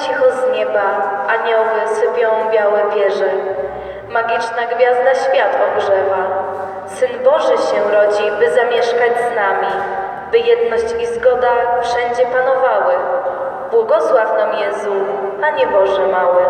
cicho z nieba, anioły sypią białe wieże. Magiczna gwiazda świat ogrzewa. Syn Boży się rodzi, by zamieszkać z nami, by jedność i zgoda wszędzie panowały. Błogosław nam Jezu, Panie Boże mały.